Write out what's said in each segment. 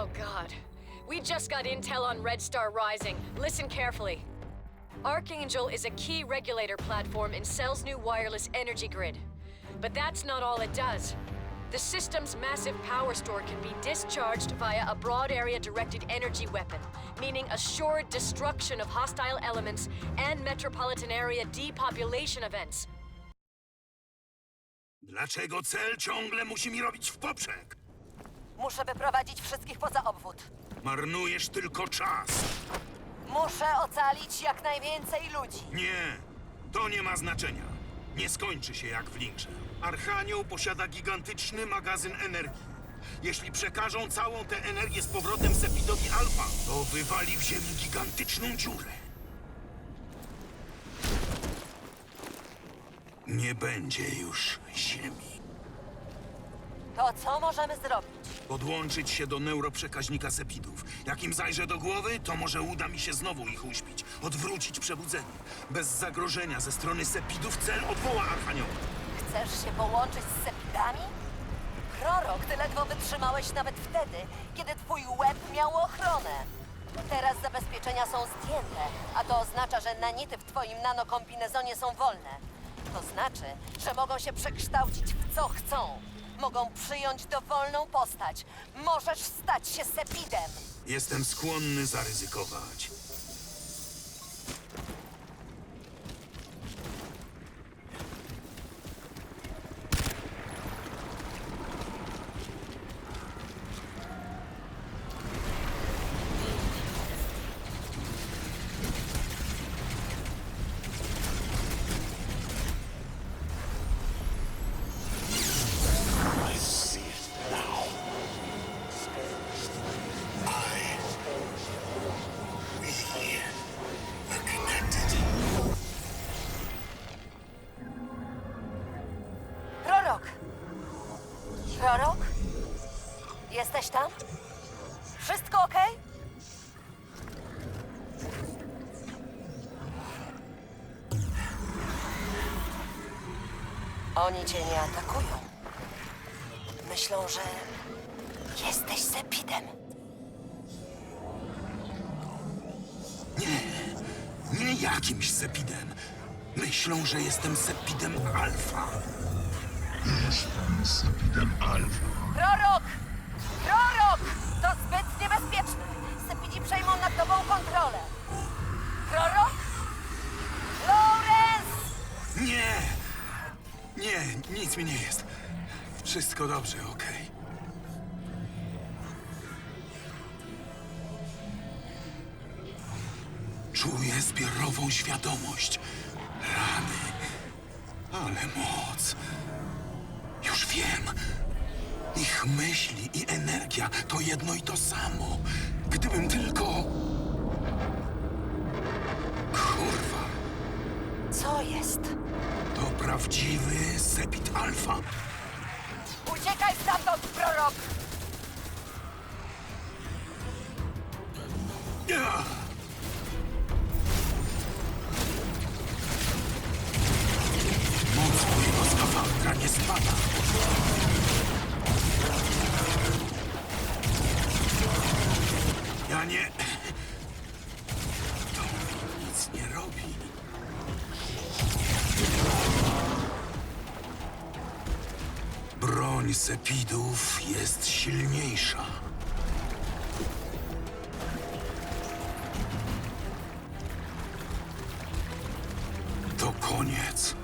Oh, God. We just got intel on Red Star Rising. Listen carefully. Archangel is a key regulator platform in Cell's new wireless energy grid. But that's not all it does. The system's massive power store can be discharged via a broad area directed energy weapon, meaning assured destruction of hostile elements and metropolitan area depopulation events. Dlaczego cel ciągle musi mi robić w poprzek? Muszę wyprowadzić wszystkich poza obwód. Marnujesz tylko czas. Muszę ocalić jak najwięcej ludzi. Nie, to nie ma znaczenia. Nie skończy się jak w Linkrze. Archanioł posiada gigantyczny magazyn energii. Jeśli przekażą całą tę energię z powrotem Sepidowi Alfa, to wywali w ziemi gigantyczną dziurę. Nie będzie już ziemi. To co możemy zrobić? Podłączyć się do neuroprzekaźnika Sepidów. Jak im zajrzę do głowy, to może uda mi się znowu ich uśpić. Odwrócić przebudzenie. Bez zagrożenia ze strony Sepidów cel odwoła Archanioła. Chcesz się połączyć z sepidami? Prorok, ty ledwo wytrzymałeś nawet wtedy, kiedy twój łeb miał ochronę. Teraz zabezpieczenia są zdjęte, a to oznacza, że nanity w twoim nanokombinezonie są wolne. To znaczy, że mogą się przekształcić w co chcą. Mogą przyjąć dowolną postać. Możesz stać się sepidem. Jestem skłonny zaryzykować. Oni cię nie atakują. Myślą, że jesteś Sepidem. Nie jakimś Sepidem. Myślą, że jestem Sepidem Alfa. Sepidem Alpha. Prorok! Prorok! Nie, nic mi nie jest. Wszystko dobrze, okej. Czuję zbiorową świadomość. Rany. Ale moc. Już wiem. Ich myśli i energia to jedno i to samo. Gdybym tylko... Kurwa. Co jest? Prawdziwy Sepit Alfa. Uciekaj stamtąd, prorok! Ja! Broń Sepidów jest silniejsza. To koniec.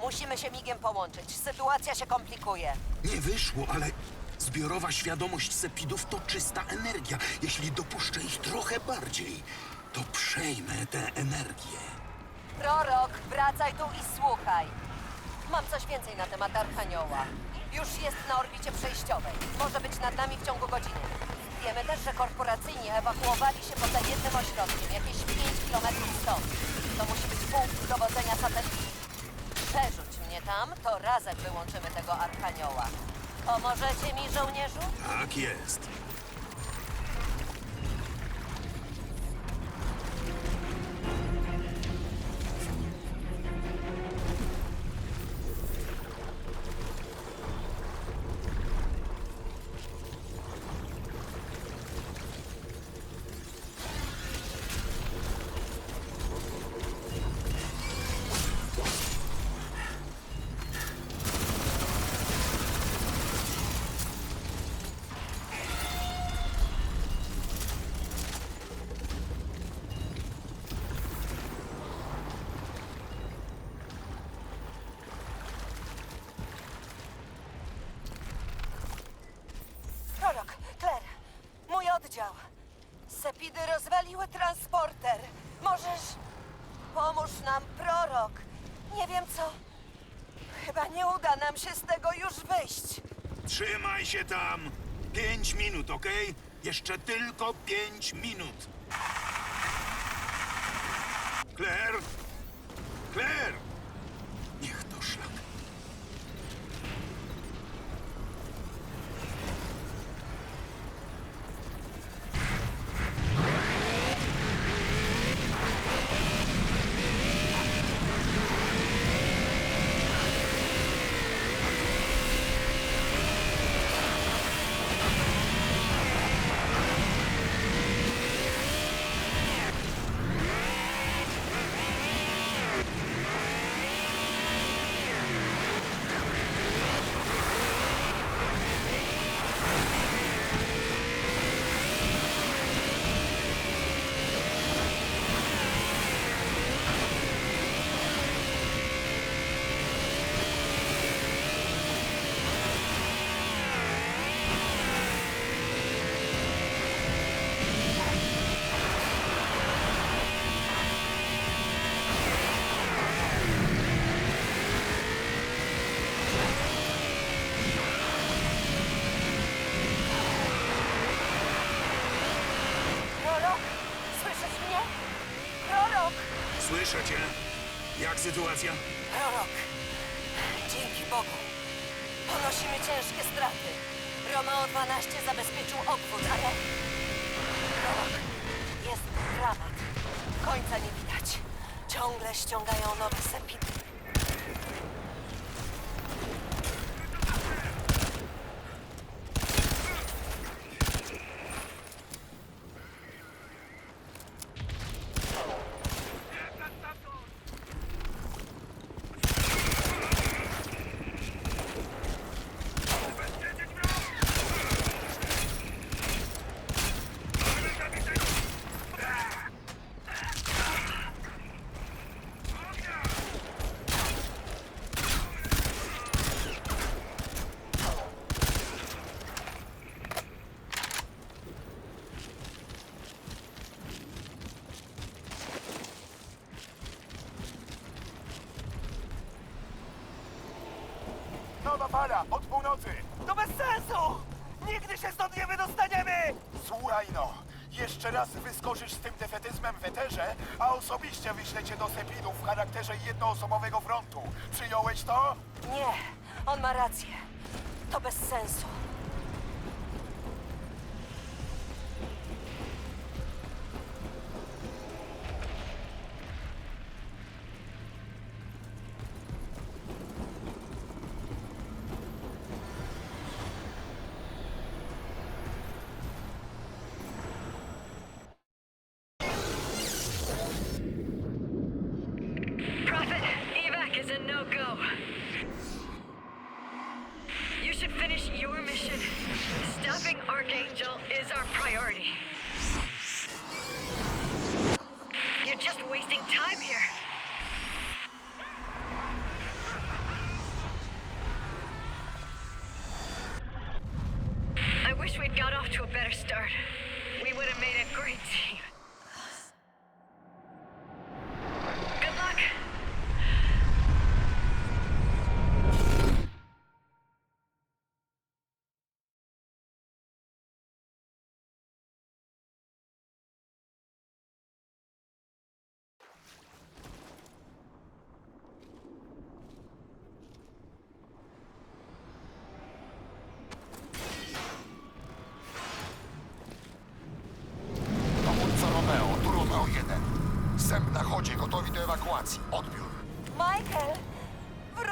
Musimy się migiem połączyć. Sytuacja się komplikuje. Nie wyszło, ale zbiorowa świadomość Sepidów to czysta energia. Jeśli dopuszczę ich trochę bardziej, to przejmę tę energię. Prorok, wracaj tu i słuchaj. Mam coś więcej na temat Archanioła. Już jest na orbicie przejściowej. Może być nad nami w ciągu godziny. Wiemy też, że korporacyjni ewakuowali się poza jednym ośrodkiem, jakieś 5 kilometrów stąd. To musi być punkt dowodzenia satelitów. Przerzuć mnie tam, to razem wyłączymy tego Archanioła. Pomożecie mi, żołnierzu? Tak jest. Sepidy rozwaliły transporter. Możesz... Pomóż nam, prorok. Nie wiem co... Chyba nie uda nam się z tego już wyjść. Trzymaj się tam! Pięć minut, okej? Jeszcze tylko pięć minut. Claire? Claire! Sytuacja? Dzięki Bogu. Ponosimy ciężkie straty. Romeo 12 zabezpieczył obwód, ale... Prorok, jest dramat. Końca nie widać. Ciągle ściągają nowe sepidy. Fala, od północy! To bez sensu! Nigdy się stąd nie wydostaniemy! Słuchaj no, jeszcze raz wyskoczysz z tym defetyzmem w eterze, a osobiście wyślę cię do Sepidów w charakterze jednoosobowego frontu. Przyjąłeś to? Nie, on ma rację. To bez sensu. Is a no-go. You should finish your mission. Stopping Archangel is our priority. You're just wasting time here. I wish we'd got off to a better start. We would have made a great team.